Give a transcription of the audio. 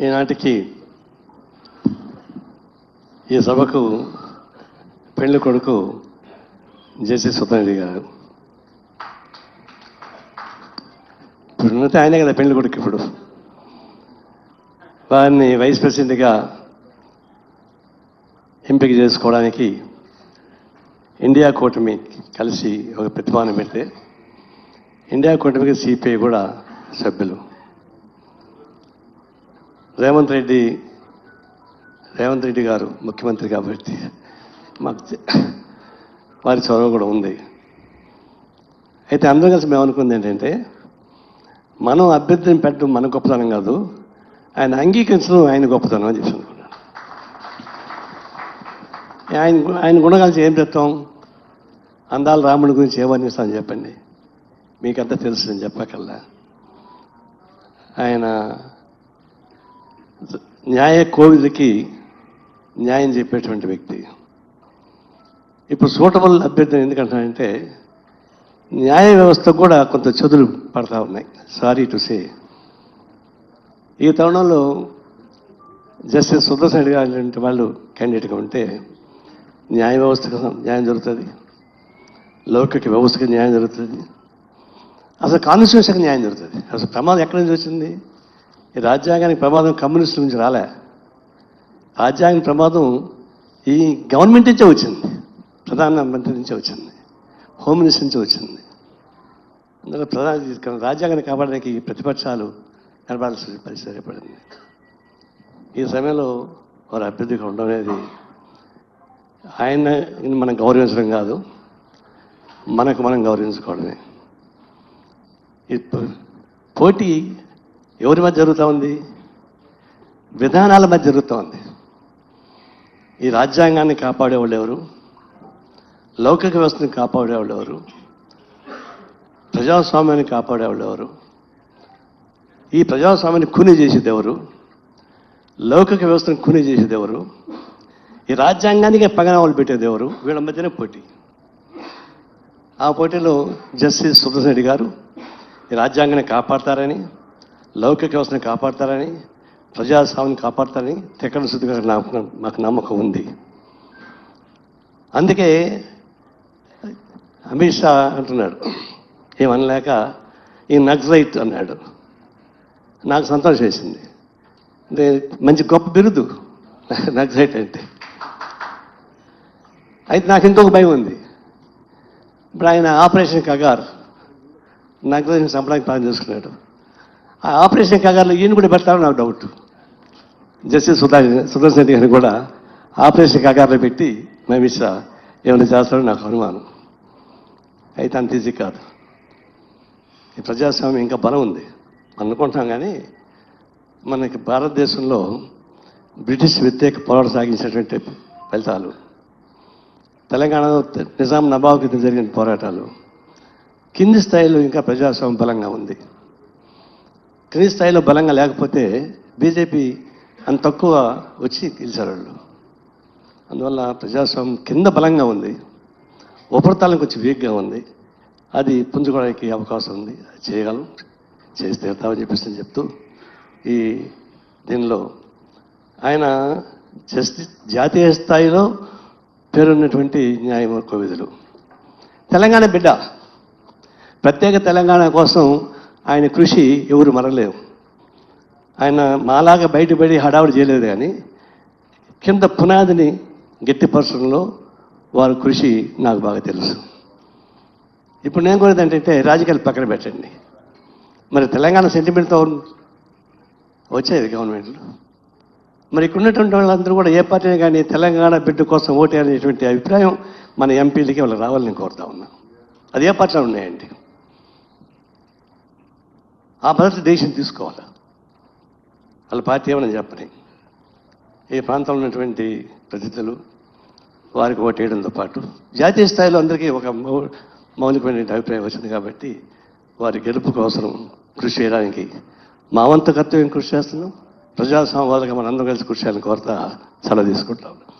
ఈనాటికి ఈ సభకు పెళ్ళి కొడుకు జేసీ సుధారెడ్డి గారు. ఇప్పుడు ఆయనే కదా పెళ్ళి కొడుకు ఇప్పుడు. వారిని వైస్ ప్రెసిడెంట్గా ఎంపిక చేసుకోవడానికి ఇండియా కూటమి కలిసి ఒక ప్రతిపాదన పెడితే ఇండియా కూటమికి సిపిఐ కూడా సభ్యులు. రేవంత్ రెడ్డి రేవంత్ రెడ్డి గారు ముఖ్యమంత్రి కాబట్టి మాకు వారి చొరవ కూడా ఉంది. అయితే అందరం కలిసి మేము అనుకుంది ఏంటంటే మనం అభ్యర్థిని పెట్టడం మన గొప్పతనం కాదు ఆయన అంగీకరించడం ఆయన గొప్పతనం అని చెప్పి అనుకున్నాను ఆయన ఆయన గుణగాల్సి ఏం చెప్తాం? అందాల రాముడి గురించి ఏమనిస్తాను చెప్పండి. మీకంతా తెలుసు నేను చెప్పకల్లా ఆయన న్యాయ కోవిదికి న్యాయం చెప్పేటువంటి వ్యక్తి. ఇప్పుడు సూటబుల్ అభ్యర్థిని ఎందుకంటానంటే న్యాయ వ్యవస్థ కూడా కొంత చెదులు పడతా ఉన్నాయి. సారీ టు సే ఈ తరుణంలో జస్టిస్ సుదర్శన్ రెడ్డి గారు లాంటి వాళ్ళు క్యాండిడేట్గా ఉంటే న్యాయ వ్యవస్థకు న్యాయం జరుగుతుంది. లౌకిక వ్యవస్థకి న్యాయం జరుగుతుంది. అసలు కాన్స్టిట్యూషన్కి న్యాయం జరుగుతుంది. అసలు ప్రమాదం ఎక్కడి నుంచి వచ్చింది? ఈ రాజ్యాంగానికి ప్రమాదం కమ్యూనిస్టుల నుంచి రాలే. రాజ్యాంగ ప్రమాదం ఈ గవర్నమెంట్ నుంచే వచ్చింది. ప్రధానమంత్రి నుంచే వచ్చింది. హోమ్ మినిస్టర్ నుంచి వచ్చింది. అందులో ప్రధాన రాజ్యాంగాన్ని కాపాడడానికి ఈ ప్రతిపక్షాలు నిలబడాల్సిన పరిస్థితి ఏర్పడింది. ఈ సమయంలో వారు అభ్యర్థిగా ఉండడం అనేది ఆయన మనం గౌరవించడం కాదు మనకు మనం గౌరవించుకోవడమే. ఇప్పుడు పోటీ ఎవరి మధ్య జరుగుతూ ఉంది? విధానాల మధ్య జరుగుతూ ఉంది. ఈ రాజ్యాంగాన్ని కాపాడేవాళ్ళు ఎవరు? లౌకిక వ్యవస్థను కాపాడేవాళ్ళు ఎవరు? ప్రజాస్వామ్యాన్ని కాపాడేవాళ్ళు ఎవరు? ఈ ప్రజాస్వామ్యాన్ని కూని చేసేది ఎవరు? లౌకిక వ్యవస్థను కూని చేసేది ఎవరు? ఈ రాజ్యాంగానికి పగనామాలు పెట్టేది ఎవరు? వీళ్ళ మధ్యనే పోటీ. ఆ పోటీలో జస్టిస్ సుబ్రహ్మణ్య రెడ్డి గారు ఈ రాజ్యాంగాన్ని కాపాడతారని లౌకిక వ్యవస్థను కాపాడతారని ప్రజాస్వామిని కాపాడతారని తెక్కల శుద్ధి గారు నాకు మాకు నమ్మకం ఉంది. అందుకే అమిత్ షా అంటున్నాడు ఏమనలేక ఈ నక్సలైట్ అన్నాడు. నాకు సంతోషం వేసింది. అంటే మంచి గొప్ప బిరుదు నక్సలైట్ అంటే. అయితే నాకు ఇంకొక భయం ఉంది. ఇప్పుడు ఆయన ఆపరేషన్ కగార్ నక్సలైట్ని చంపడానికి ప్లాన్ చేసుకున్నాడు ఆ ఆపరేషన్ కగార్లో ఈయన కూడా పెడతారని నాకు డౌట్ జస్టిస్ సుధా సుదర్శన్ రెడ్డి గారిని కూడా ఆపరేషన్ కగార్లో పెట్టి అమిత్ ఏమైనా చేస్తారని నాకు అనుమానం. అయితే అంత ఈజీ కాదు. ఈ ప్రజాస్వామ్యం ఇంకా బలం ఉంది. మనం అనుకుంటాం కానీ మనకి భారతదేశంలో బ్రిటిష్ వ్యతిరేక పోరాటం సాగించినటువంటి ఫలితాలు తెలంగాణలో నిజాం నవాబు కింద జరిగిన పోరాటాలు కింది స్థాయిలో ఇంకా ప్రజాస్వామ్యం బలంగా ఉంది. కింది స్థాయిలో బలంగా లేకపోతే బీజేపీ అంత తక్కువ వచ్చి గెలిచారు వాళ్ళు. అందువల్ల ప్రజాస్వామ్యం కింద బలంగా ఉంది. ఉపరితలం కొంచెం వీక్గా ఉంది. అది పుంజుకోవడానికి అవకాశం ఉంది. అది చేయగలం. చేసి తీరుతామని చెప్పేసి నేను చెప్తూ ఈ దీనిలో ఆయన జస్టి జాతీయ స్థాయిలో పేరున్నటువంటి న్యాయమూర్ఖ విధులు. తెలంగాణ బిడ్డ. ప్రత్యేక తెలంగాణ కోసం ఆయన కృషి ఎవరు మరలేవు. ఆయన మాలాగా బయటపడి హడావుడి చేయలేదు కానీ కింద పునాదిని గట్టిపరచడంలో వారి కృషి నాకు బాగా తెలుసు. ఇప్పుడు నేను కూడా ఏంటంటే రాజకీయాలు పక్కన పెట్టండి. మరి తెలంగాణ సెంటిమెంట్తో వచ్చేది గవర్నమెంట్లో మరి ఇక్కడ ఉన్నటువంటి వాళ్ళందరూ కూడా ఏ పార్టీ కానీ తెలంగాణ బిడ్డ కోసం ఓటేయాలనేటువంటి అభిప్రాయం మన ఎంపీలకి వాళ్ళు రావాలని కోరుతా ఉన్నాం. అది ఏ పార్టీలో ఉన్నాయండి? ఆ పద్ధతి దేశం తీసుకోవాలి. వాళ్ళ పార్టీ ఏమని చెప్పని. ఈ ప్రాంతంలో ఉన్నటువంటి ప్రతినిధులు వారికి ఓటేయడంతో పాటు జాతీయ స్థాయిలో అందరికీ ఒక మౌ- మౌలికమైన అభిప్రాయం వచ్చింది కాబట్టి వారి గెలుపు కోసం కృషి చేయడానికి మా వంత కర్తవ్యం కృషి చేస్తున్నాం. ప్రజాస్వామ్యాలుగా మనం అందరం కలిసి కృషి చేయాలని కోరత సెలవు తీసుకుంటాం